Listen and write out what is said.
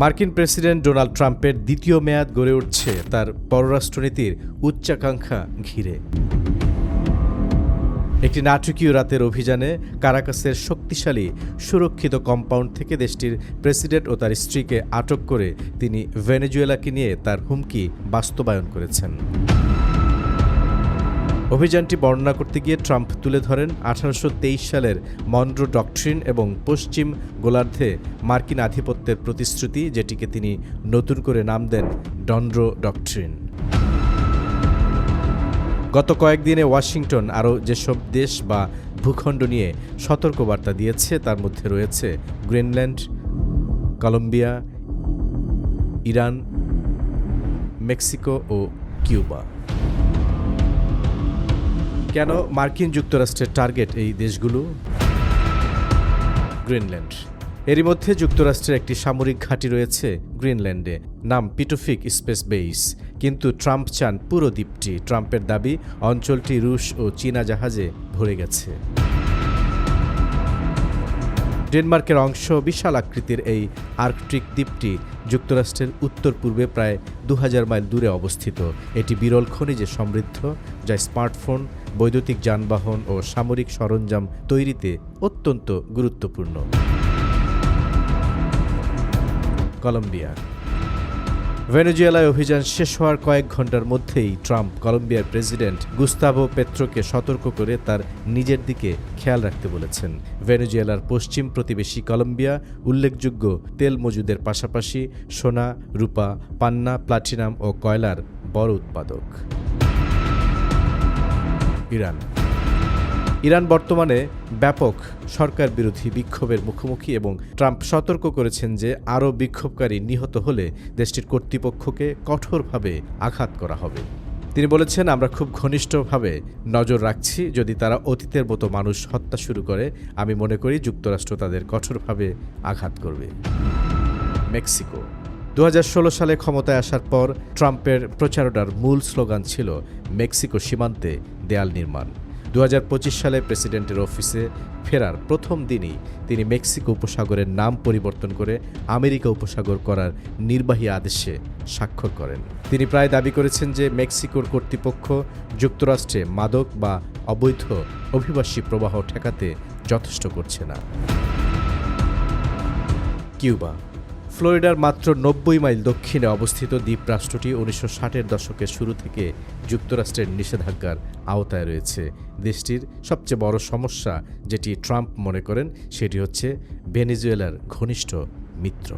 মার্কিন president Donald ট্রাম্পের দ্বিতীয় মেয়াদ গড়ে উঠছে তার পররাষ্ট্রনীতির উচ্চাকাঙ্ক্ষা ঘিরে। একটি নাটকীয় রাতের অভিযানে কারাকাসের শক্তিশালী, সুরক্ষিত কম্পাউন্ড থেকে দেশটির প্রেসিডেন্ট ও তার স্ত্রীকে আটক করে তিনি ভেনেজুয়েলাকে নিয়ে তার হুমকি বাস্তবায়ন করেছেন। অভিযানটি বর্ণনা করতে গিয়ে ট্রাম্প তুলে ধরেন আঠারোশো তেইশ সালের মন্ড্রো ডকট্রিন এবং পশ্চিম গোলার্ধে মার্কিন আধিপত্যের প্রতিশ্রুতি, যেটিকে তিনি নতুন করে নাম দেন ডন্ড্রো ডকট্রিন। গত কয়েকদিনে ওয়াশিংটন আরও যেসব দেশ বা ভূখণ্ড নিয়ে সতর্কবার্তা দিয়েছে, তার মধ্যে রয়েছে গ্রিনল্যান্ড, কলম্বিয়া, ইরান, মেক্সিকো ও কিউবা। কেন মার্কিন যুক্তরাষ্ট্রের টার্গেট এই দেশগুলো? গ্রিনল্যান্ড। এরই মধ্যে যুক্তরাষ্ট্রের একটি সামরিক ঘাঁটি রয়েছে গ্রিনল্যান্ডে, নাম পিটোফিক স্পেস বেইস কিন্তু ট্রাম্প চান পুরো দ্বীপটি। ট্রাম্পের দাবি, অঞ্চলটি রুশ ও চীনা জাহাজে ভরে গেছে। ডেনমার্কের অংশ বিশাল আকৃতির এই আর্কটিক দ্বীপটি যুক্তরাষ্ট্রের উত্তর পূর্বে প্রায় দু হাজার মাইল দূরে অবস্থিত। এটি বিরল খনিজে সমৃদ্ধ, যা স্মার্টফোন বৈদ্যুতিক যানবাহন ও সামরিক সরঞ্জাম তৈরিতে অত্যন্ত গুরুত্বপূর্ণ। কলম্বিয়া। ভেনেজুয়েলায় অভিযান শেষ হওয়ার কয়েক ঘণ্টার মধ্যেই ট্রাম্প কলম্বিয়ার প্রেসিডেন্ট গুস্তাভো পেত্রোকে সতর্ক করে তার নিজের দিকে খেয়াল রাখতে বলেছেন। ভেনেজুয়েলার পশ্চিম প্রতিবেশী কলম্বিয়া উল্লেখযোগ্য তেল মজুদের পাশাপাশি সোনা, রূপা, পান্না, প্লাটিনাম ও কয়লার বড় উৎপাদক। ইরান। ইরান বর্তমানে ব্যাপক সরকার বিরোধী বিক্ষোভের মুখোমুখি এবং ট্রাম্প সতর্ক করেছেন যে আরও বিক্ষোভকারী নিহত হলে দেশটির কর্তৃপক্ষকে কঠোরভাবে আঘাত করা হবে। তিনি বলেছেন, আমরা খুব ঘনিষ্ঠভাবে নজর রাখছি। যদি তারা অতীতের মতো মানুষ হত্যা শুরু করে, আমি মনে করি যুক্তরাষ্ট্র তাদের কঠোরভাবে আঘাত করবে। মেক্সিকো। দু হাজার ষোলো সালে ক্ষমতায় আসার পর ট্রাম্পের প্রচারণার মূল স্লোগান ছিল মেক্সিকো সীমান্তে দেয়াল নির্মাণ। দু হাজার পঁচিশ সালে প্রেসিডেন্টের অফিসে ফেরার প্রথম দিনই তিনি মেক্সিকো উপসাগরের নাম পরিবর্তন করে আমেরিকা উপসাগর করার নির্বাহী আদেশে স্বাক্ষর করেন। তিনি প্রায় দাবি করেছেন যে মেক্সিকোর কর্তৃপক্ষ যুক্তরাষ্ট্রে মাদক বা অবৈধ অভিবাসী প্রবাহ ঠেকাতে যথেষ্ট করছে না। কিউবা ফ্লোরিডার মাত্র নব্বই মাইল দক্ষিণে অবস্থিত দ্বীপরাষ্ট্রটি উনিশশো ষাটের দশকের শুরু থেকে যুক্তরাষ্ট্রের নিষেধাজ্ঞার আওতায় রয়েছে। দেশটির সবচেয়ে বড় সমস্যা যেটি ট্রাম্প মনে করেন, সেটি হচ্ছে ভেনেজুয়েলার ঘনিষ্ঠ মিত্র।